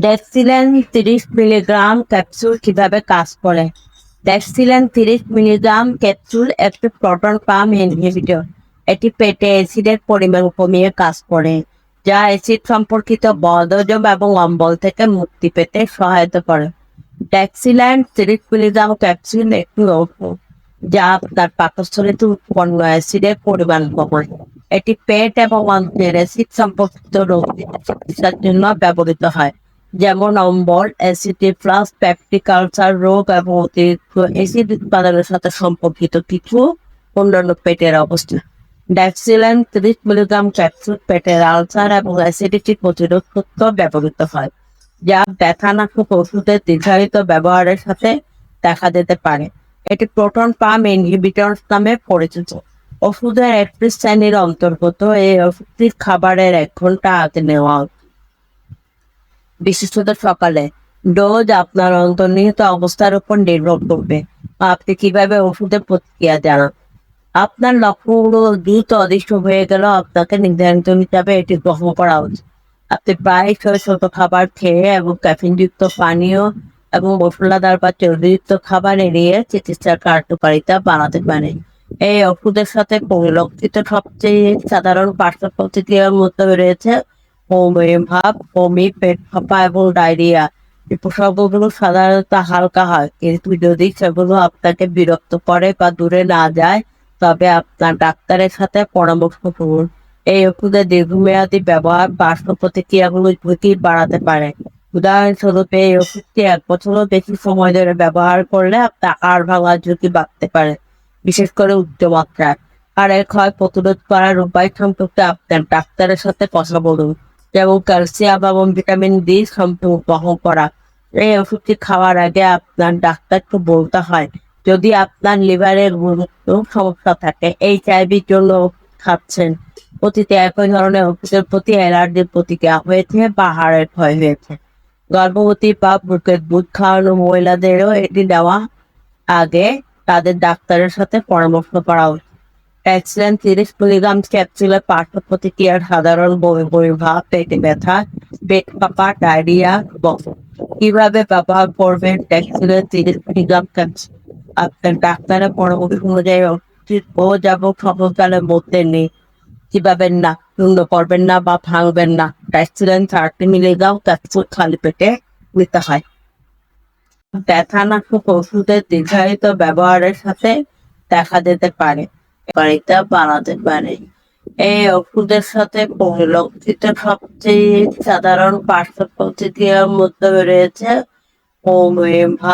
ডেক্সিলেন তিরিশ milligram capsule কীভাবে কাজ করে? ডেক্সিলেন তিরিশ মিলিগ্রাম ক্যাপসুল একটি প্রোটন পাম্প ইনহিবিটর এটি পেটে অ্যাসিডের পরিমাণ কমিয়ে কাজ করে, যা অ্যাসিড সম্পর্কিত বদহজম এবং অম্বল থেকে মুক্তি পেতে সহায়তা করে। ডেক্সিলেন তিরিশ মিলিগ্রাম ক্যাপসুল একটি যা আপনার পাকস্থলীতে উৎপন্ন অ্যাসিডের পরিমাণ কমায়। এটি পেট এবং অন্ত্রের অ্যাসিড সম্পর্কিত রোগ চিকিৎসার জন্য ব্যবহৃত হয়। যেমন অম্বল অ্যাসিডিফ্লাস প্যাপটিক আলসার রোগ এবং অতিরিক্ত অ্যাসিড উৎপাদনের সাথে সম্পর্কিত কিছু অন্যান্য পেটের অবস্থা। ড্যাক্সিলেন ত্রিশ মিলিগ্রাম ক্যাপসুল পেটের আলসার এবং অ্যাসিডিটি প্রতিরোধ করতে ব্যবহৃত হয়, যা ব্যথানাশক ওষুধের দীর্ঘায়িত ব্যবহারের সাথে দেখা যেতে পারে। এটি প্রোটন পাম্প ইনহিবিটর নামে পরিচিত। ওষুধের একটি শ্রেণির অন্তর্গত এই ওষুধটি খাবারের এক ঘণ্টা আগে নেওয়া। বিশেষত সকালে। ডোজ আপনার অন্তর্নিহিত অবস্থার উপর নির্ভর করবে। আপনি কীভাবে ওষুধের প্রতিক্রিয়া জানান? আপনার লক্ষ্যগুলো দ্রুত অদৃশ্য হয়ে গেল আপনাকে নির্ধারিত হিসাবে এটি গ্রহণ করা উচিত। আপনি প্রায় ছোট ছোট খাবার খেয়ে এবং ক্যাফিনযুক্ত পানীয় এবং মশলাদার বা চর্বিযুক্ত খাবার এড়িয়ে চিকিৎসার কার্যকারিতা বাড়াতে পারেন এই ওষুধের সাথে পরিলক্ষিত সবচেয়ে সাধারণ পার্শ্ব প্রতিক্রিয়ার মধ্যে রয়েছে বমি ভাব বমি পেট এবং ডায়রিয়া। উপসর্গগুলো সাধারণত হালকা হয়, কিন্তু যদি সেগুলো আপনাকে বিরক্ত করে বা দূরে না যায়, তবে আপনার ডাক্তারের সাথে পরামর্শ করুন। এই ওষুধের দীর্ঘমেয়াদী ব্যবহার পার্শ্ব প্রতিক্রিয়াগুলোর ঝুঁকি বাড়াতে পারে। উদাহরণস্বরূপ, এই ওষুধটি এক বছরও বেশি সময় ধরে ব্যবহার করলে আপনার হাড় ভাঙার ঝুঁকি বাড়তে পারে, বিশেষ করে উচ্চমাত্রায়। আর এর ক্ষয় প্রতিরোধ করার উপায় সম্পর্কে আপনার ডাক্তারের সাথে কথা বলুন। যেমন ক্যালসিয়াম এবং ভিটামিন ডি সম্পূর্ণ করা। এই ওষুধটি খাওয়ার আগে আপনার ডাক্তারকে বলতে হয়, যদি আপনার লিভারের গুরুত্ব সমস্যা থাকে এইচ আইভির জন্য খাচ্ছেন, অতীতে একই ধরনের ওষুধের প্রতি অ্যালার্জির প্রতিক্রিয়া হয়েছে বা হাড়ের ক্ষয় হয়েছে। গর্ভবতী বা বুকের দুধ খাওয়ানো মহিলাদেরও এটি দেওয়া আগে তাদের ডাক্তারের সাথে পরামর্শ করা উচিত। অ্যাক্সিডেন্ট তিরিশ মিলিগ্রাম ক্যাপসুলের পার্শ্ব প্রতিক্রিয়ার সাধারণ বমি বমি ভাব পেটে ব্যথা, পেট ফাঁপা, ডায়রিয়া বক্স কীভাবে ব্যবহার করবেন ট্যাক্সিলের তিরিশ মিলিগ্রাম ক্যাপসুল আপনার ডাক্তারের পরামর্শ অনুযায়ী ও যাব সময়কালের মধ্যে নেই। কীভাবে না, পূর্ণ করবেন না বা ভাঙবেন না? ট্যাক্সিলেন থার্টি মিলিগ্রাম ক্যাপসুল খালি পেটে নিতে হয়। ব্যথানাশক ওষুধের দীর্ঘায়িত ব্যবহারের সাথে দেখা যেতে পারে। কারিতা বানাতে পারে। এই ওষুধের সাথে পরিলক্ষিত সবচেয়ে সাধারণ পার্শ্ব প্রতিক্রিয়ার মধ্যে রয়েছে হোমিওপ্যাথি